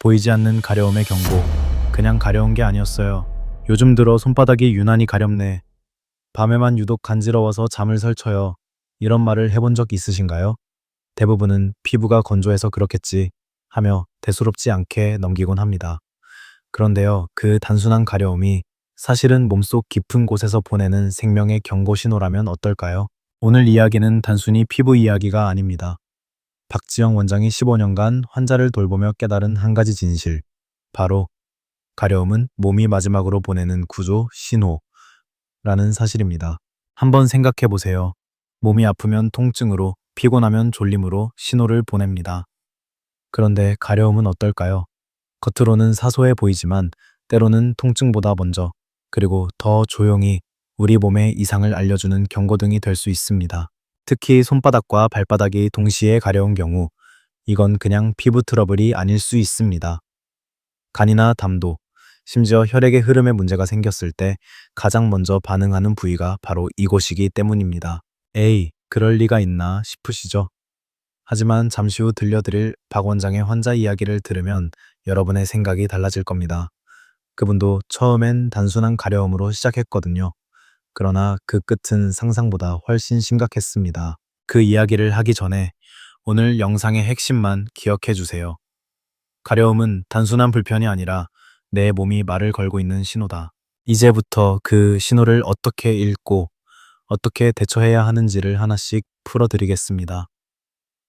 보이지 않는 가려움의 경고. 그냥 가려운 게 아니었어요. 요즘 들어 손바닥이 유난히 가렵네. 밤에만 유독 간지러워서 잠을 설쳐요. 이런 말을 해본 적 있으신가요? 대부분은 피부가 건조해서 그렇겠지 하며 대수롭지 않게 넘기곤 합니다. 그런데요, 그 단순한 가려움이 사실은 몸속 깊은 곳에서 보내는 생명의 경고 신호라면 어떨까요? 오늘 이야기는 단순히 피부 이야기가 아닙니다. 박지영 원장이 15년간 환자를 돌보며 깨달은 한 가지 진실. 바로 가려움은 몸이 마지막으로 보내는 구조 신호라는 사실입니다. 한번 생각해 보세요. 몸이 아프면 통증으로, 피곤하면 졸림으로 신호를 보냅니다. 그런데 가려움은 어떨까요? 겉으로는 사소해 보이지만 때로는 통증보다 먼저 그리고 더 조용히 우리 몸에 이상을 알려주는 경고등이 될 수 있습니다. 특히 손바닥과 발바닥이 동시에 가려운 경우 이건 그냥 피부 트러블이 아닐 수 있습니다. 간이나 담도, 심지어 혈액의 흐름에 문제가 생겼을 때 가장 먼저 반응하는 부위가 바로 이곳이기 때문입니다. 에이, 그럴 리가 있나 싶으시죠? 하지만 잠시 후 들려드릴 박 원장의 환자 이야기를 들으면 여러분의 생각이 달라질 겁니다. 그분도 처음엔 단순한 가려움으로 시작했거든요. 그러나 그 끝은 상상보다 훨씬 심각했습니다. 그 이야기를 하기 전에 오늘 영상의 핵심만 기억해 주세요. 가려움은 단순한 불편이 아니라 내 몸이 말을 걸고 있는 신호다. 이제부터 그 신호를 어떻게 읽고 어떻게 대처해야 하는지를 하나씩 풀어드리겠습니다.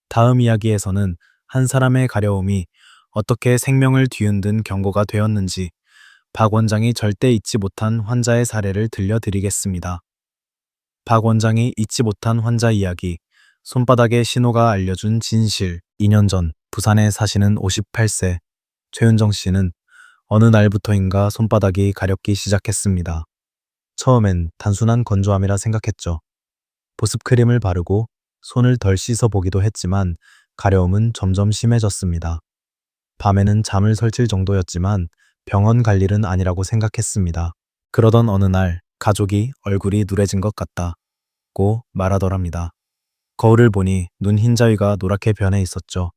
다음 이야기에서는 한 사람의 가려움이 어떻게 생명을 뒤흔든 경고가 되었는지 박 원장이 절대 잊지 못한 환자의 사례를 들려드리겠습니다. 박 원장이 잊지 못한 환자 이야기, 손바닥의 신호가 알려준 진실, 2년 전 부산에 사시는 58세 최윤정 씨는 어느 날부터인가 손바닥이 가렵기 시작했습니다. 처음엔 단순한 건조함이라 생각했죠. 보습 크림을 바르고 손을 덜 씻어 보기도 했지만 가려움은 점점 심해졌습니다. 밤에는 잠을 설칠 정도였지만 병원 갈 일은 아니라고 생각했습니다. 그러던 어느 날 가족이 얼굴이 누래진 것 같다고 말하더랍니다. 거울을 보니 눈 흰자위가 노랗게 변해 있었죠.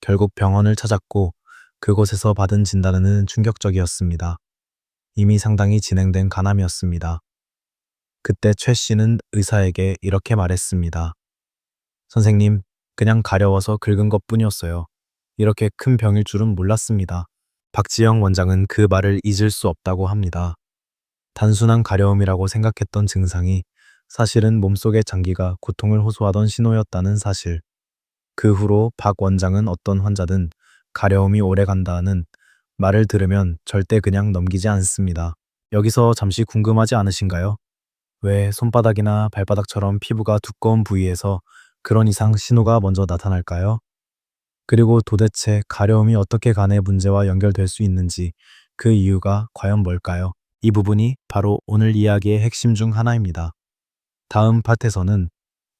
결국 병원을 찾았고 그곳에서 받은 진단은 충격적이었습니다. 이미 상당히 진행된 간암이었습니다. 그때 최 씨는 의사에게 이렇게 말했습니다. 선생님, 그냥 가려워서 긁은 것 뿐이었어요. 이렇게 큰 병일 줄은 몰랐습니다. 박지영 원장은 그 말을 잊을 수 없다고 합니다. 단순한 가려움이라고 생각했던 증상이 사실은 몸속의 장기가 고통을 호소하던 신호였다는 사실. 그 후로 박 원장은 어떤 환자든 가려움이 오래 간다는 말을 들으면 절대 그냥 넘기지 않습니다. 여기서 잠시 궁금하지 않으신가요? 왜 손바닥이나 발바닥처럼 피부가 두꺼운 부위에서 그런 이상 신호가 먼저 나타날까요? 그리고 도대체 가려움이 어떻게 간의 문제와 연결될 수 있는지 그 이유가 과연 뭘까요? 이 부분이 바로 오늘 이야기의 핵심 중 하나입니다. 다음 파트에서는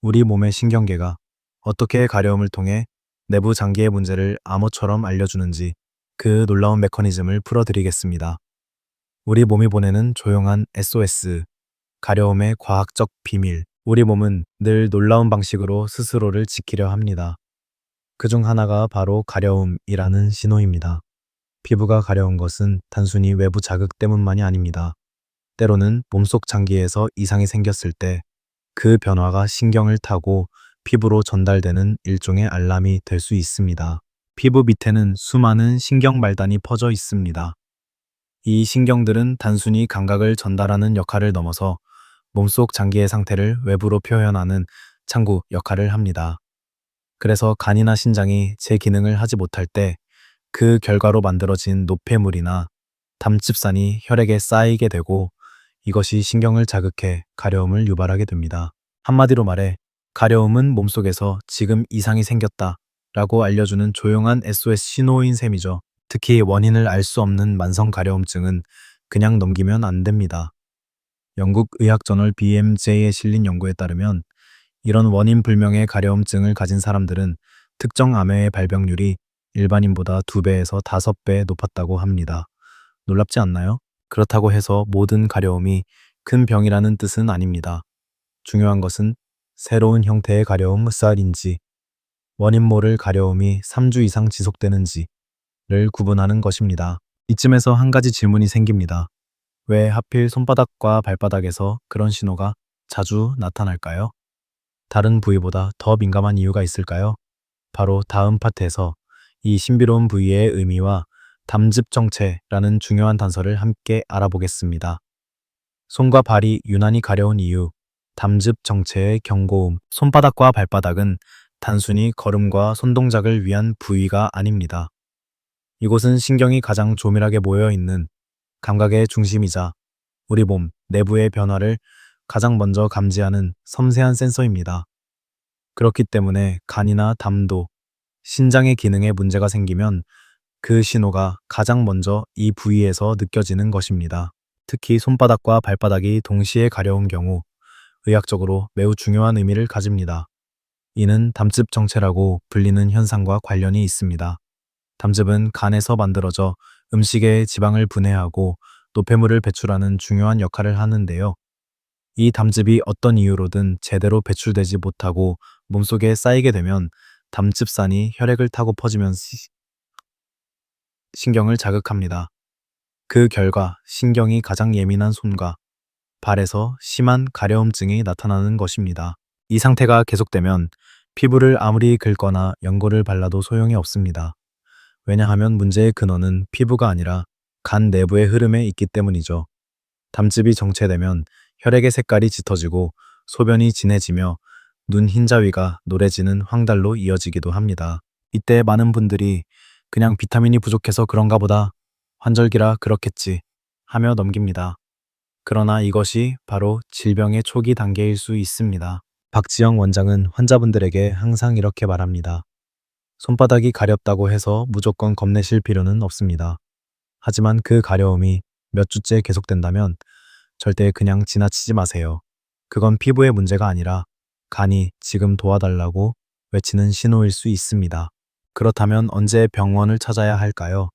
우리 몸의 신경계가 어떻게 가려움을 통해 내부 장기의 문제를 암호처럼 알려주는지 그 놀라운 메커니즘을 풀어드리겠습니다. 우리 몸이 보내는 조용한 SOS, 가려움의 과학적 비밀. 우리 몸은 늘 놀라운 방식으로 스스로를 지키려 합니다. 그중 하나가 바로 가려움이라는 신호입니다. 피부가 가려운 것은 단순히 외부 자극 때문만이 아닙니다. 때로는 몸속 장기에서 이상이 생겼을 때 그 변화가 신경을 타고 피부로 전달되는 일종의 알람이 될 수 있습니다. 피부 밑에는 수많은 신경 말단이 퍼져 있습니다. 이 신경들은 단순히 감각을 전달하는 역할을 넘어서 몸속 장기의 상태를 외부로 표현하는 창구 역할을 합니다. 그래서 간이나 신장이 제 기능을 하지 못할 때 그 결과로 만들어진 노폐물이나 담즙산이 혈액에 쌓이게 되고 이것이 신경을 자극해 가려움을 유발하게 됩니다. 한마디로 말해 가려움은 몸속에서 지금 이상이 생겼다 라고 알려주는 조용한 SOS 신호인 셈이죠. 특히 원인을 알 수 없는 만성 가려움증은 그냥 넘기면 안 됩니다. 영국 의학 저널 BMJ에 실린 연구에 따르면 이런 원인 불명의 가려움증을 가진 사람들은 특정 암의 발병률이 일반인보다 2배에서 5배 높았다고 합니다. 놀랍지 않나요? 그렇다고 해서 모든 가려움이 큰 병이라는 뜻은 아닙니다. 중요한 것은 새로운 형태의 가려움 쌀인지, 원인 모를 가려움이 3주 이상 지속되는지, 구분하는 것입니다. 이쯤에서 한 가지 질문이 생깁니다. 왜 하필 손바닥과 발바닥에서 그런 신호가 자주 나타날까요? 다른 부위보다 더 민감한 이유가 있을까요? 바로 다음 파트에서 이 신비로운 부위의 의미와 담즙 정체라는 중요한 단서를 함께 알아보겠습니다. 손과 발이 유난히 가려운 이유, 담즙 정체의 경고음, 손바닥과 발바닥은 단순히 걸음과 손동작을 위한 부위가 아닙니다. 이곳은 신경이 가장 조밀하게 모여 있는 감각의 중심이자 우리 몸 내부의 변화를 가장 먼저 감지하는 섬세한 센서입니다. 그렇기 때문에 간이나 담도, 신장의 기능에 문제가 생기면 그 신호가 가장 먼저 이 부위에서 느껴지는 것입니다. 특히 손바닥과 발바닥이 동시에 가려운 경우 의학적으로 매우 중요한 의미를 가집니다. 이는 담즙 정체라고 불리는 현상과 관련이 있습니다. 담즙은 간에서 만들어져 음식의 지방을 분해하고 노폐물을 배출하는 중요한 역할을 하는데요. 이 담즙이 어떤 이유로든 제대로 배출되지 못하고 몸속에 쌓이게 되면 담즙산이 혈액을 타고 퍼지면 시- 신경을 자극합니다. 그 결과 신경이 가장 예민한 손과 발에서 심한 가려움증이 나타나는 것입니다. 이 상태가 계속되면 피부를 아무리 긁거나 연고를 발라도 소용이 없습니다. 왜냐하면 문제의 근원은 피부가 아니라 간 내부의 흐름에 있기 때문이죠. 담즙이 정체되면 혈액의 색깔이 짙어지고 소변이 진해지며 눈 흰자위가 노래지는 황달로 이어지기도 합니다. 이때 많은 분들이 그냥 비타민이 부족해서 그런가 보다 환절기라 그렇겠지 하며 넘깁니다. 그러나 이것이 바로 질병의 초기 단계일 수 있습니다. 박지영 원장은 환자분들에게 항상 이렇게 말합니다. 손바닥이 가렵다고 해서 무조건 겁내실 필요는 없습니다. 하지만 그 가려움이 몇 주째 계속된다면 절대 그냥 지나치지 마세요. 그건 피부의 문제가 아니라 간이 지금 도와달라고 외치는 신호일 수 있습니다. 그렇다면 언제 병원을 찾아야 할까요?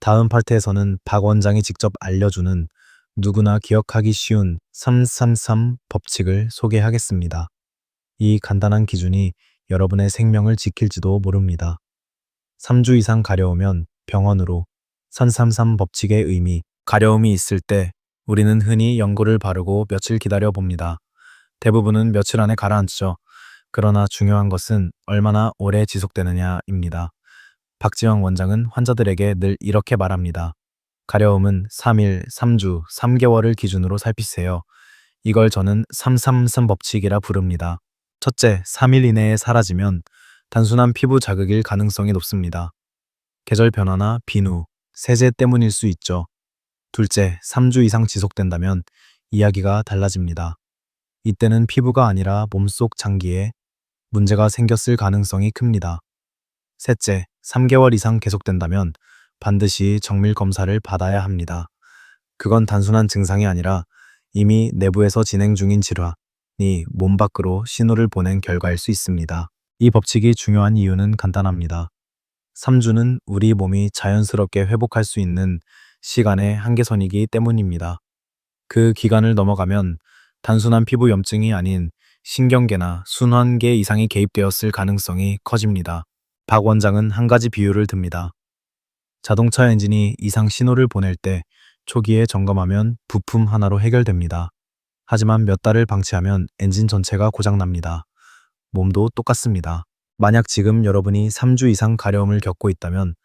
다음 파트에서는 박 원장이 직접 알려주는 누구나 기억하기 쉬운 333 법칙을 소개하겠습니다. 이 간단한 기준이 여러분의 생명을 지킬지도 모릅니다. 3주 이상 가려우면 병원으로 333 법칙의 의미, 가려움이 있을 때 우리는 흔히 연고를 바르고 며칠 기다려 봅니다. 대부분은 며칠 안에 가라앉죠. 그러나 중요한 것은 얼마나 오래 지속되느냐입니다. 박지영 원장은 환자들에게 늘 이렇게 말합니다. 가려움은 3일, 3주, 3개월을 기준으로 살피세요. 이걸 저는 333 법칙이라 부릅니다. 첫째, 3일 이내에 사라지면 단순한 피부 자극일 가능성이 높습니다. 계절 변화나 비누, 세제 때문일 수 있죠. 둘째, 3주 이상 지속된다면 이야기가 달라집니다. 이때는 피부가 아니라 몸속 장기에 문제가 생겼을 가능성이 큽니다. 셋째, 3개월 이상 계속된다면 반드시 정밀 검사를 받아야 합니다. 그건 단순한 증상이 아니라 이미 내부에서 진행 중인 질환이 몸 밖으로 신호를 보낸 결과일 수 있습니다. 이 법칙이 중요한 이유는 간단합니다. 3주는 우리 몸이 자연스럽게 회복할 수 있는 시간의 한계선이기 때문입니다. 그 기간을 넘어가면 단순한 피부 염증이 아닌 신경계나 순환계 이상이 개입되었을 가능성이 커집니다. 박 원장은 한 가지 비유를 듭니다. 자동차 엔진이 이상 신호를 보낼 때 초기에 점검하면 부품 하나로 해결됩니다. 하지만 몇 달을 방치하면 엔진 전체가 고장납니다. 몸도 똑같습니다. 만약 지금 여러분이 3주 이상 가려움을 겪고 있다면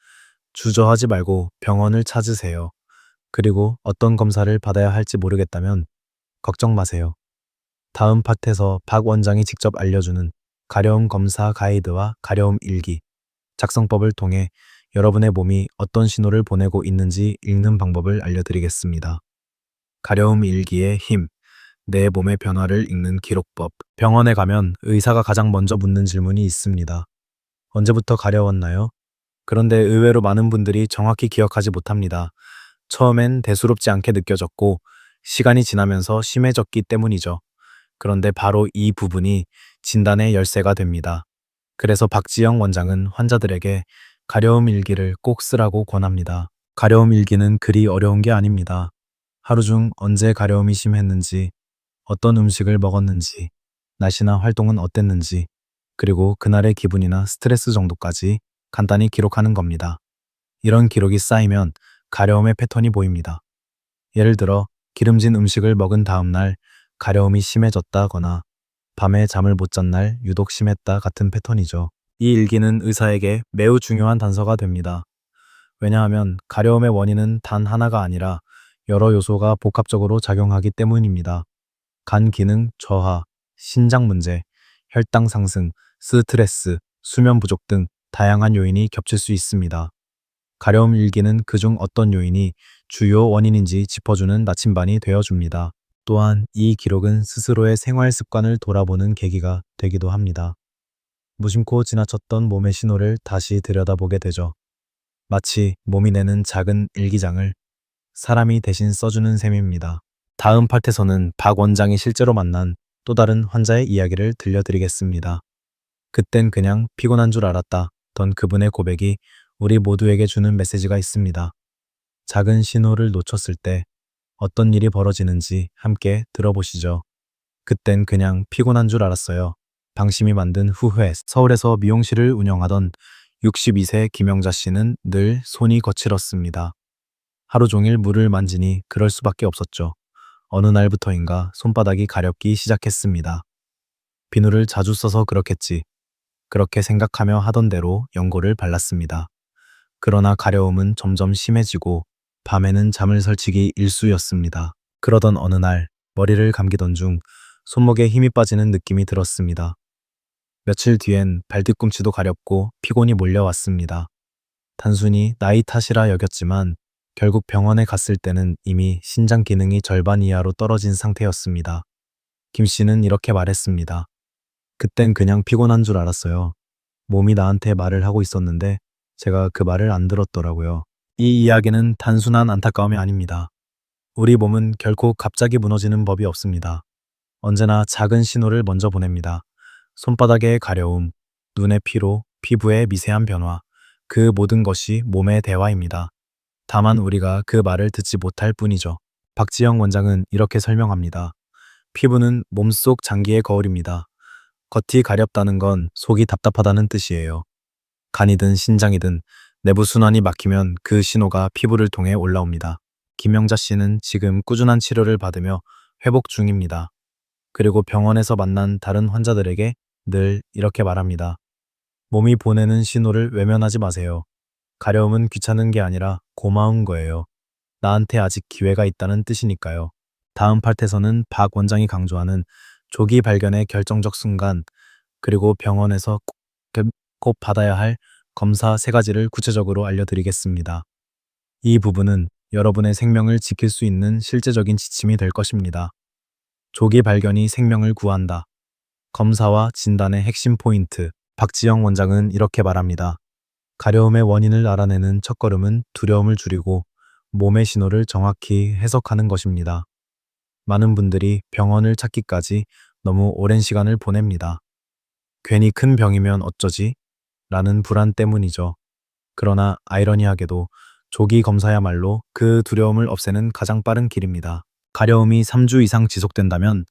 주저하지 말고 병원을 찾으세요. 그리고 어떤 검사를 받아야 할지 모르겠다면 걱정 마세요. 다음 파트에서 박 원장이 직접 알려주는 가려움 검사 가이드와 가려움 일기, 작성법을 통해 여러분의 몸이 어떤 신호를 보내고 있는지 읽는 방법을 알려드리겠습니다. 가려움 일기의 힘, 내 몸의 변화를 읽는 기록법. 병원에 가면 의사가 가장 먼저 묻는 질문이 있습니다. 언제부터 가려웠나요? 그런데 의외로 많은 분들이 정확히 기억하지 못합니다. 처음엔 대수롭지 않게 느껴졌고 시간이 지나면서 심해졌기 때문이죠. 그런데 바로 이 부분이 진단의 열쇠가 됩니다. 그래서 박지영 원장은 환자들에게 가려움 일기를 꼭 쓰라고 권합니다. 가려움 일기는 그리 어려운 게 아닙니다. 하루 중 언제 가려움이 심했는지, 어떤 음식을 먹었는지, 날씨나 활동은 어땠는지, 그리고 그날의 기분이나 스트레스 정도까지 간단히 기록하는 겁니다. 이런 기록이 쌓이면 가려움의 패턴이 보입니다. 예를 들어 기름진 음식을 먹은 다음 날 가려움이 심해졌다거나 밤에 잠을 못 잔 날 유독 심했다 같은 패턴이죠. 이 일기는 의사에게 매우 중요한 단서가 됩니다. 왜냐하면 가려움의 원인은 단 하나가 아니라 여러 요소가 복합적으로 작용하기 때문입니다. 간 기능 저하, 신장 문제, 혈당 상승, 스트레스, 수면 부족 등 다양한 요인이 겹칠 수 있습니다. 가려움 일기는 그중 어떤 요인이 주요 원인인지 짚어주는 나침반이 되어줍니다. 또한 이 기록은 스스로의 생활 습관을 돌아보는 계기가 되기도 합니다. 무심코 지나쳤던 몸의 신호를 다시 들여다보게 되죠. 마치 몸이 내는 작은 일기장을 사람이 대신 써주는 셈입니다. 다음 파트에서는 박 원장이 실제로 만난 또 다른 환자의 이야기를 들려드리겠습니다. 그땐 그냥 피곤한 줄 알았다. 던 그분의 고백이 우리 모두에게 주는 메시지가 있습니다. 작은 신호를 놓쳤을 때 어떤 일이 벌어지는지 함께 들어보시죠. 그땐 그냥 피곤한 줄 알았어요. 방심이 만든 후회. 서울에서 미용실을 운영하던 62세 김영자 씨는 늘 손이 거칠었습니다. 하루 종일 물을 만지니 그럴 수밖에 없었죠. 어느 날부터인가 손바닥이 가렵기 시작했습니다. 비누를 자주 써서 그렇겠지. 그렇게 생각하며 하던 대로 연고를 발랐습니다. 그러나 가려움은 점점 심해지고 밤에는 잠을 설치기 일쑤였습니다. 그러던 어느 날 머리를 감기던 중 손목에 힘이 빠지는 느낌이 들었습니다. 며칠 뒤엔 발뒤꿈치도 가렵고 피곤이 몰려왔습니다. 단순히 나이 탓이라 여겼지만 결국 병원에 갔을 때는 이미 신장 기능이 절반 이하로 떨어진 상태였습니다. 김 씨는 이렇게 말했습니다. 그땐 그냥 피곤한 줄 알았어요. 몸이 나한테 말을 하고 있었는데 제가 그 말을 안 들었더라고요. 이 이야기는 단순한 안타까움이 아닙니다. 우리 몸은 결코 갑자기 무너지는 법이 없습니다. 언제나 작은 신호를 먼저 보냅니다. 손바닥의 가려움, 눈의 피로, 피부의 미세한 변화, 그 모든 것이 몸의 대화입니다. 다만 우리가 그 말을 듣지 못할 뿐이죠. 박지영 원장은 이렇게 설명합니다. 피부는 몸속 장기의 거울입니다. 겉이 가렵다는 건 속이 답답하다는 뜻이에요. 간이든 신장이든 내부 순환이 막히면 그 신호가 피부를 통해 올라옵니다. 김영자 씨는 지금 꾸준한 치료를 받으며 회복 중입니다. 그리고 병원에서 만난 다른 환자들에게 늘 이렇게 말합니다. 몸이 보내는 신호를 외면하지 마세요. 가려움은 귀찮은 게 아니라 고마운 거예요. 나한테 아직 기회가 있다는 뜻이니까요. 다음 파트에서는 박 원장이 강조하는 조기 발견의 결정적 순간, 그리고 병원에서 꼭, 꼭 받아야 할 검사 세 가지를 구체적으로 알려드리겠습니다. 이 부분은 여러분의 생명을 지킬 수 있는 실제적인 지침이 될 것입니다. 조기 발견이 생명을 구한다. 검사와 진단의 핵심 포인트. 박지영 원장은 이렇게 말합니다. 가려움의 원인을 알아내는 첫걸음은 두려움을 줄이고 몸의 신호를 정확히 해석하는 것입니다. 많은 분들이 병원을 찾기까지 너무 오랜 시간을 보냅니다. 괜히 큰 병이면 어쩌지? 라는 불안 때문이죠. 그러나 아이러니하게도 조기 검사야말로 그 두려움을 없애는 가장 빠른 길입니다. 가려움이 3주 이상 지속된다면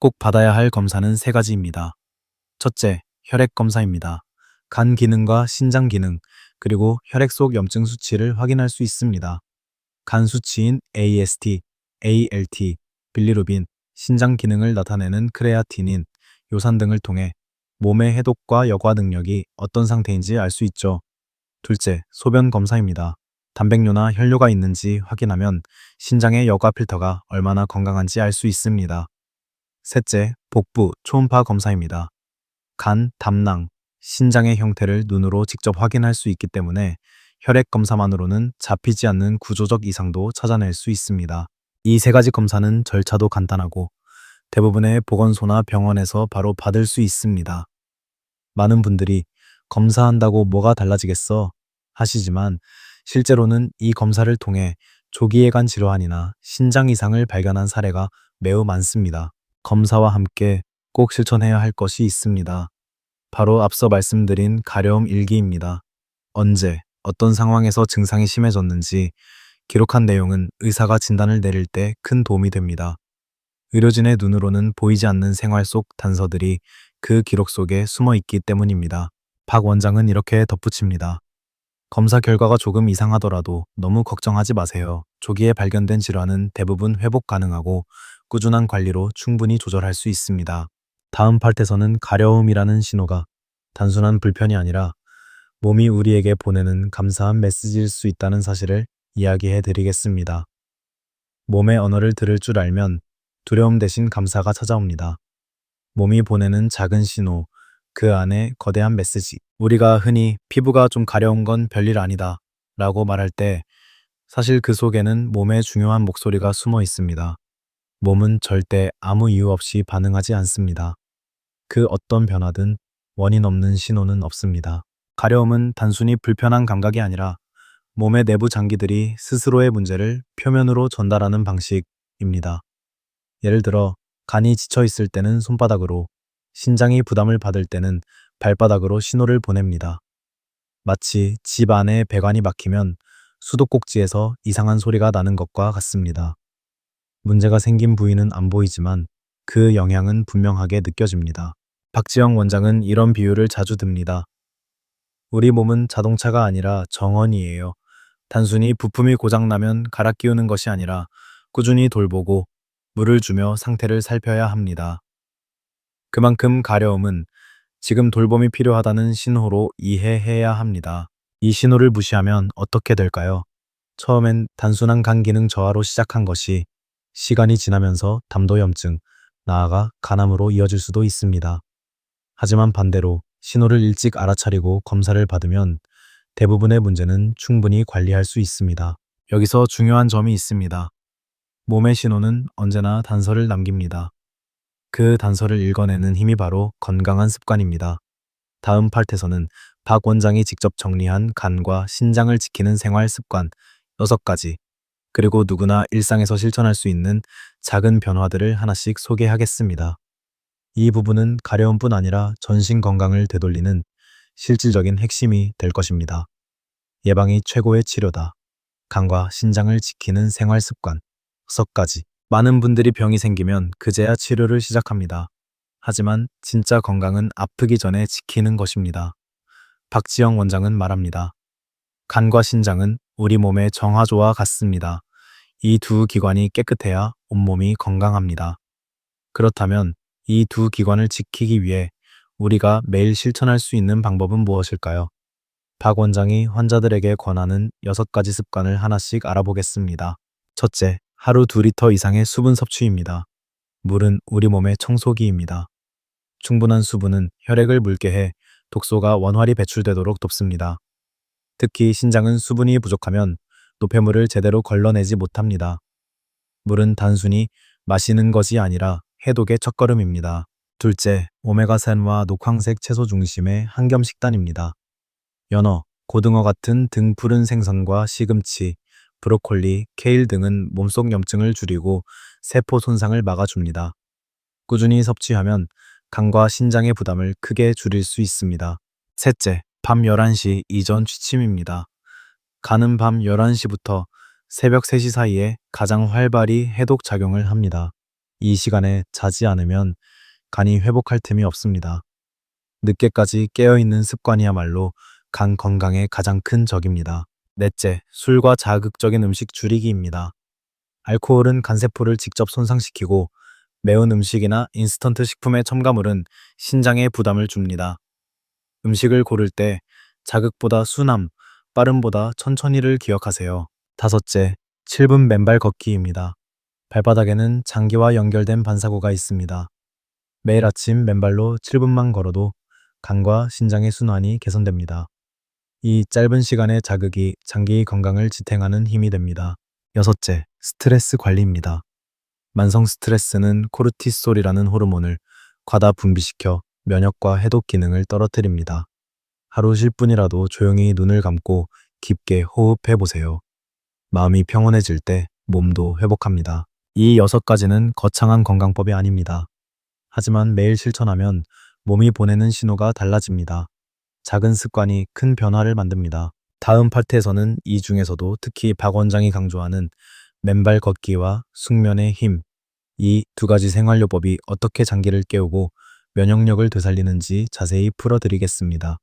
꼭 받아야 할 검사는 세 가지입니다. 첫째, 혈액 검사입니다. 간 기능과 신장 기능, 그리고 혈액 속 염증 수치를 확인할 수 있습니다. 간 수치인 AST, ALT, 빌리루빈, 신장 기능을 나타내는 크레아티닌, 요산 등을 통해 몸의 해독과 여과 능력이 어떤 상태인지 알 수 있죠. 둘째, 소변 검사입니다. 단백뇨나 혈뇨가 있는지 확인하면 신장의 여과 필터가 얼마나 건강한지 알 수 있습니다. 셋째, 복부 초음파 검사입니다. 간, 담낭, 신장의 형태를 눈으로 직접 확인할 수 있기 때문에 혈액 검사만으로는 잡히지 않는 구조적 이상도 찾아낼 수 있습니다. 이 세 가지 검사는 절차도 간단하고 대부분의 보건소나 병원에서 바로 받을 수 있습니다. 많은 분들이 검사한다고 뭐가 달라지겠어 하시지만 실제로는 이 검사를 통해 조기예간 질환이나 신장 이상을 발견한 사례가 매우 많습니다. 검사와 함께 꼭 실천해야 할 것이 있습니다. 바로 앞서 말씀드린 가려움 일기입니다. 언제, 어떤 상황에서 증상이 심해졌는지 기록한 내용은 의사가 진단을 내릴 때 큰 도움이 됩니다. 의료진의 눈으로는 보이지 않는 생활 속 단서들이 그 기록 속에 숨어 있기 때문입니다. 박 원장은 이렇게 덧붙입니다. 검사 결과가 조금 이상하더라도 너무 걱정하지 마세요. 조기에 발견된 질환은 대부분 회복 가능하고 꾸준한 관리로 충분히 조절할 수 있습니다. 다음 파트에서는 가려움이라는 신호가 단순한 불편이 아니라 몸이 우리에게 보내는 감사한 메시지일 수 있다는 사실을 이야기해 드리겠습니다. 몸의 언어를 들을 줄 알면 두려움 대신 감사가 찾아옵니다. 몸이 보내는 작은 신호, 그 안에 거대한 메시지. 우리가 흔히 피부가 좀 가려운 건 별일 아니다 라고 말할 때 사실 그 속에는 몸의 중요한 목소리가 숨어 있습니다. 몸은 절대 아무 이유 없이 반응하지 않습니다. 그 어떤 변화든 원인 없는 신호는 없습니다. 가려움은 단순히 불편한 감각이 아니라 몸의 내부 장기들이 스스로의 문제를 표면으로 전달하는 방식입니다. 예를 들어 간이 지쳐 있을 때는 손바닥으로, 신장이 부담을 받을 때는 발바닥으로 신호를 보냅니다. 마치 집 안에 배관이 막히면 수도꼭지에서 이상한 소리가 나는 것과 같습니다. 문제가 생긴 부위는 안 보이지만 그 영향은 분명하게 느껴집니다. 박지영 원장은 이런 비유를 자주 듭니다. 우리 몸은 자동차가 아니라 정원이에요. 단순히 부품이 고장나면 갈아 끼우는 것이 아니라 꾸준히 돌보고 물을 주며 상태를 살펴야 합니다. 그만큼 가려움은 지금 돌봄이 필요하다는 신호로 이해해야 합니다. 이 신호를 무시하면 어떻게 될까요? 처음엔 단순한 간 기능 저하로 시작한 것이 시간이 지나면서 담도염증, 나아가 간암으로 이어질 수도 있습니다. 하지만 반대로 신호를 일찍 알아차리고 검사를 받으면 대부분의 문제는 충분히 관리할 수 있습니다. 여기서 중요한 점이 있습니다. 몸의 신호는 언제나 단서를 남깁니다. 그 단서를 읽어내는 힘이 바로 건강한 습관입니다. 다음 파트에서는 박 원장이 직접 정리한 간과 신장을 지키는 생활 습관 6가지, 그리고 누구나 일상에서 실천할 수 있는 작은 변화들을 하나씩 소개하겠습니다. 이 부분은 가려움뿐 아니라 전신 건강을 되돌리는 실질적인 핵심이 될 것입니다. 예방이 최고의 치료다. 간과 신장을 지키는 생활 습관 6가지. 많은 분들이 병이 생기면 그제야 치료를 시작합니다. 하지만 진짜 건강은 아프기 전에 지키는 것입니다. 박지영 원장은 말합니다. 간과 신장은 우리 몸의 정화조와 같습니다. 이 두 기관이 깨끗해야 온몸이 건강합니다. 그렇다면 이 두 기관을 지키기 위해 우리가 매일 실천할 수 있는 방법은 무엇일까요? 박 원장이 환자들에게 권하는 6가지 습관을 하나씩 알아보겠습니다. 첫째, 하루 2리터 이상의 수분 섭취입니다. 물은 우리 몸의 청소기입니다. 충분한 수분은 혈액을 묽게 해 독소가 원활히 배출되도록 돕습니다. 특히 신장은 수분이 부족하면 노폐물을 제대로 걸러내지 못합니다. 물은 단순히 마시는 것이 아니라 해독의 첫걸음입니다. 둘째, 오메가3와 녹황색 채소 중심의 한겸 식단입니다. 연어, 고등어 같은 등 푸른 생선과 시금치, 브로콜리, 케일 등은 몸속 염증을 줄이고 세포 손상을 막아줍니다. 꾸준히 섭취하면 간과 신장의 부담을 크게 줄일 수 있습니다. 셋째, 밤 11시 이전 취침입니다. 간은 밤 11시부터 새벽 3시 사이에 가장 활발히 해독 작용을 합니다. 이 시간에 자지 않으면 간이 회복할 틈이 없습니다. 늦게까지 깨어있는 습관이야말로 간 건강에 가장 큰 적입니다. 넷째, 술과 자극적인 음식 줄이기입니다. 알코올은 간세포를 직접 손상시키고 매운 음식이나 인스턴트 식품의 첨가물은 신장에 부담을 줍니다. 음식을 고를 때 자극보다 순함, 빠름보다 천천히를 기억하세요. 다섯째, 7분 맨발 걷기입니다. 발바닥에는 장기와 연결된 반사구가 있습니다. 매일 아침 맨발로 7분만 걸어도 간과 신장의 순환이 개선됩니다. 이 짧은 시간의 자극이 장기 건강을 지탱하는 힘이 됩니다. 여섯째, 스트레스 관리입니다. 만성 스트레스는 코르티솔이라는 호르몬을 과다 분비시켜 면역과 해독 기능을 떨어뜨립니다. 하루 10분이라도 조용히 눈을 감고 깊게 호흡해 보세요. 마음이 평온해질 때 몸도 회복합니다. 이 여섯 가지는 거창한 건강법이 아닙니다. 하지만 매일 실천하면 몸이 보내는 신호가 달라집니다. 작은 습관이 큰 변화를 만듭니다. 다음 파트에서는 이 중에서도 특히 박 원장이 강조하는 맨발 걷기와 숙면의 힘, 이 두 가지 생활요법이 어떻게 장기를 깨우고 면역력을 되살리는지 자세히 풀어드리겠습니다.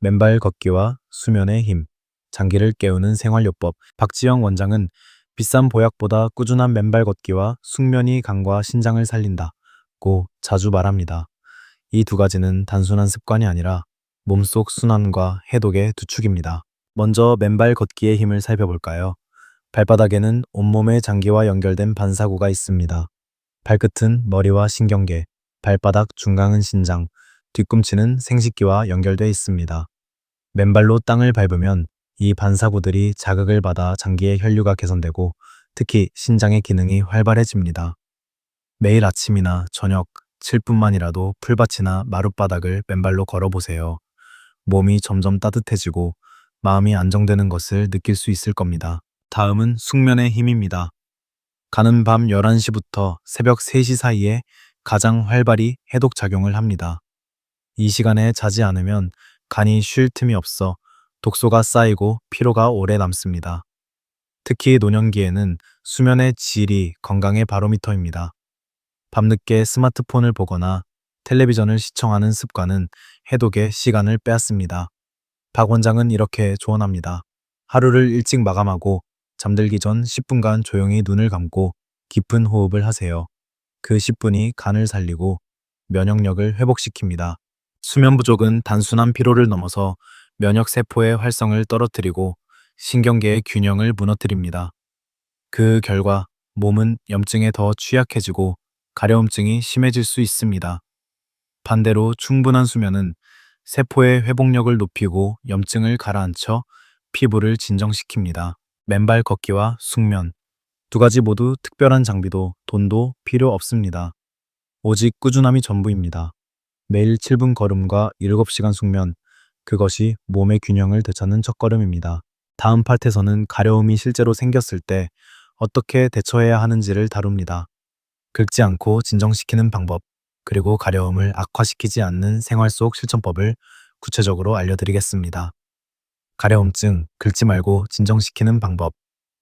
맨발 걷기와 수면의 힘. 장기를 깨우는 생활요법. 박지영 원장은 비싼 보약보다 꾸준한 맨발 걷기와 숙면이 간과 신장을 살린다고 자주 말합니다. 이 두 가지는 단순한 습관이 아니라 몸속 순환과 해독의 두 축입니다. 먼저 맨발 걷기의 힘을 살펴볼까요? 발바닥에는 온몸의 장기와 연결된 반사구가 있습니다. 발끝은 머리와 신경계, 발바닥 중앙은 신장, 뒤꿈치는 생식기와 연결돼 있습니다. 맨발로 땅을 밟으면 이 반사구들이 자극을 받아 장기의 혈류가 개선되고 특히 신장의 기능이 활발해집니다. 매일 아침이나 저녁 7분만이라도 풀밭이나 마룻바닥을 맨발로 걸어보세요. 몸이 점점 따뜻해지고 마음이 안정되는 것을 느낄 수 있을 겁니다. 다음은 숙면의 힘입니다. 가는 밤 11시부터 새벽 3시 사이에 가장 활발히 해독 작용을 합니다. 이 시간에 자지 않으면 간이 쉴 틈이 없어 독소가 쌓이고 피로가 오래 남습니다. 특히 노년기에는 수면의 질이 건강의 바로미터입니다. 밤늦게 스마트폰을 보거나 텔레비전을 시청하는 습관은 해독의 시간을 빼앗습니다. 박 원장은 이렇게 조언합니다. 하루를 일찍 마감하고 잠들기 전 10분간 조용히 눈을 감고 깊은 호흡을 하세요. 그 10분이 간을 살리고 면역력을 회복시킵니다. 수면 부족은 단순한 피로를 넘어서 면역 세포의 활성을 떨어뜨리고 신경계의 균형을 무너뜨립니다. 그 결과 몸은 염증에 더 취약해지고 가려움증이 심해질 수 있습니다. 반대로 충분한 수면은 세포의 회복력을 높이고 염증을 가라앉혀 피부를 진정시킵니다. 맨발 걷기와 숙면. 두 가지 모두 특별한 장비도 돈도 필요 없습니다. 오직 꾸준함이 전부입니다. 매일 7분 걸음과 7시간 숙면. 그것이 몸의 균형을 되찾는 첫걸음입니다. 다음 파트에서는 가려움이 실제로 생겼을 때 어떻게 대처해야 하는지를 다룹니다. 긁지 않고 진정시키는 방법, 그리고 가려움을 악화시키지 않는 생활 속 실천법을 구체적으로 알려드리겠습니다. 가려움증, 긁지 말고 진정시키는 방법,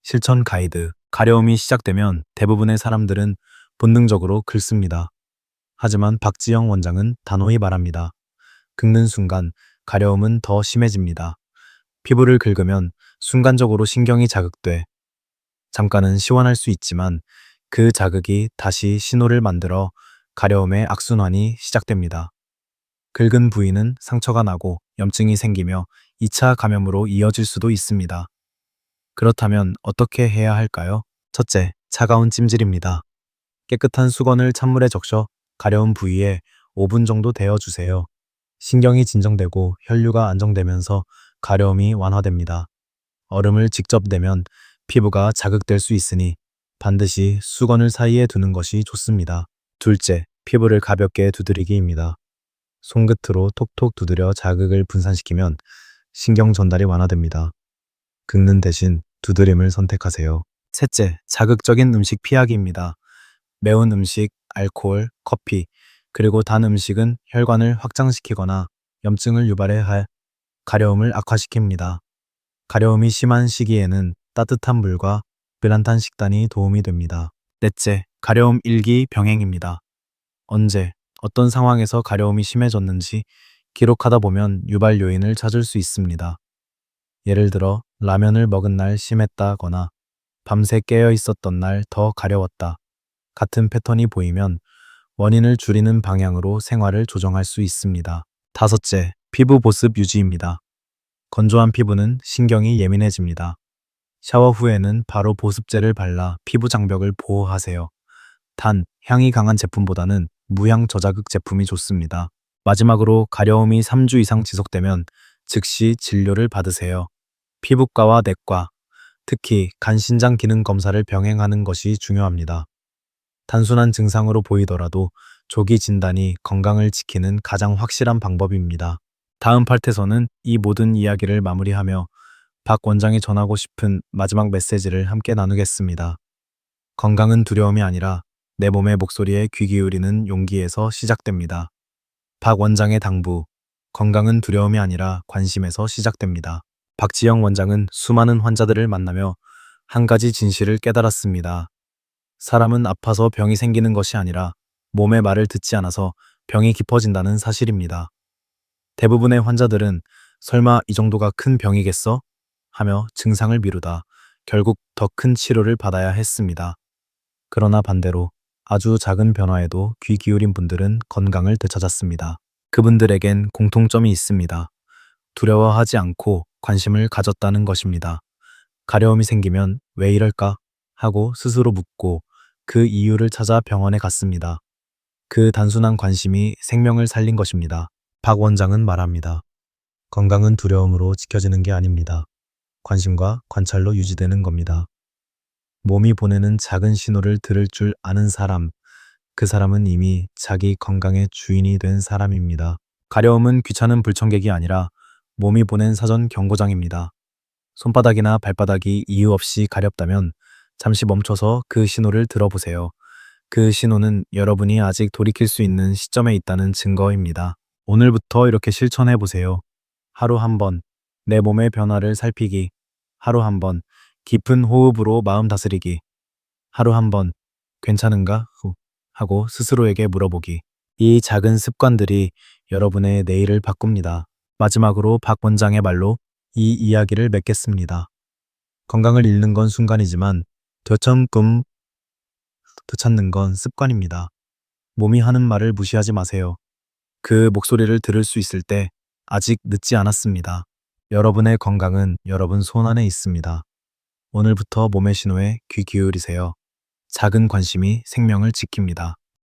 실천 가이드. 가려움이 시작되면 대부분의 사람들은 본능적으로 긁습니다. 하지만 박지영 원장은 단호히 말합니다. 긁는 순간 가려움은 더 심해집니다. 피부를 긁으면 순간적으로 신경이 자극돼 잠깐은 시원할 수 있지만 그 자극이 다시 신호를 만들어 가려움의 악순환이 시작됩니다. 긁은 부위는 상처가 나고 염증이 생기며 2차 감염으로 이어질 수도 있습니다. 그렇다면 어떻게 해야 할까요? 첫째, 차가운 찜질입니다. 깨끗한 수건을 찬물에 적셔 가려운 부위에 5분 정도 데워주세요. 신경이 진정되고 혈류가 안정되면서 가려움이 완화됩니다. 얼음을 직접 내면 피부가 자극될 수 있으니 반드시 수건을 사이에 두는 것이 좋습니다. 둘째, 피부를 가볍게 두드리기입니다. 손끝으로 톡톡 두드려 자극을 분산시키면 신경 전달이 완화됩니다. 긁는 대신 두드림을 선택하세요. 셋째, 자극적인 음식 피하기입니다. 매운 음식, 알코올, 커피, 그리고 단 음식은 혈관을 확장시키거나 염증을 유발해 할 가려움을 악화시킵니다. 가려움이 심한 시기에는 따뜻한 물과 베란탄 식단이 도움이 됩니다. 넷째, 가려움 일기 병행입니다. 언제, 어떤 상황에서 가려움이 심해졌는지 기록하다 보면 유발 요인을 찾을 수 있습니다. 예를 들어, 라면을 먹은 날 심했다거나 밤새 깨어 있었던 날 더 가려웠다. 같은 패턴이 보이면 원인을 줄이는 방향으로 생활을 조정할 수 있습니다. 다섯째, 피부 보습 유지입니다. 건조한 피부는 신경이 예민해집니다. 샤워 후에는 바로 보습제를 발라 피부 장벽을 보호하세요. 단, 향이 강한 제품보다는 무향 저자극 제품이 좋습니다. 마지막으로 가려움이 3주 이상 지속되면 즉시 진료를 받으세요. 피부과와 내과, 특히 간신장 기능 검사를 병행하는 것이 중요합니다. 단순한 증상으로 보이더라도 조기 진단이 건강을 지키는 가장 확실한 방법입니다. 다음 파트에서는 이 모든 이야기를 마무리하며 박 원장이 전하고 싶은 마지막 메시지를 함께 나누겠습니다. 건강은 두려움이 아니라 내 몸의 목소리에 귀 기울이는 용기에서 시작됩니다. 박 원장의 당부, 건강은 두려움이 아니라 관심에서 시작됩니다. 박지영 원장은 수많은 환자들을 만나며 한 가지 진실을 깨달았습니다. 사람은 아파서 병이 생기는 것이 아니라 몸의 말을 듣지 않아서 병이 깊어진다는 사실입니다. 대부분의 환자들은 설마 이 정도가 큰 병이겠어? 하며 증상을 미루다 결국 더 큰 치료를 받아야 했습니다. 그러나 반대로 아주 작은 변화에도 귀 기울인 분들은 건강을 되찾았습니다. 그분들에겐 공통점이 있습니다. 두려워하지 않고 관심을 가졌다는 것입니다. 가려움이 생기면 왜 이럴까 하고 스스로 묻고 그 이유를 찾아 병원에 갔습니다. 그 단순한 관심이 생명을 살린 것입니다. 박 원장은 말합니다. 건강은 두려움으로 지켜지는 게 아닙니다. 관심과 관찰로 유지되는 겁니다. 몸이 보내는 작은 신호를 들을 줄 아는 사람, 그 사람은 이미 자기 건강의 주인이 된 사람입니다. 가려움은 귀찮은 불청객이 아니라 몸이 보낸 사전 경고장입니다. 손바닥이나 발바닥이 이유 없이 가렵다면 잠시 멈춰서 그 신호를 들어보세요. 그 신호는 여러분이 아직 돌이킬 수 있는 시점에 있다는 증거입니다. 오늘부터 이렇게 실천해 보세요. 하루 한 번, 내 몸의 변화를 살피기. 하루 한 번, 깊은 호흡으로 마음 다스리기. 하루 한 번, 괜찮은가? 후. 하고 스스로에게 물어보기. 이 작은 습관들이 여러분의 내일을 바꿉니다. 마지막으로 박 원장의 말로 이 이야기를 맺겠습니다. 건강을 잃는 건 순간이지만 되찾금 되찾는 건 습관입니다. 몸이 하는 말을 무시하지 마세요. 그 목소리를 들을 수 있을 때 아직 늦지 않았습니다. 여러분의 건강은 여러분 손 안에 있습니다. 오늘부터 몸의 신호에 귀 기울이세요. 작은 관심이 생명을 지킵니다.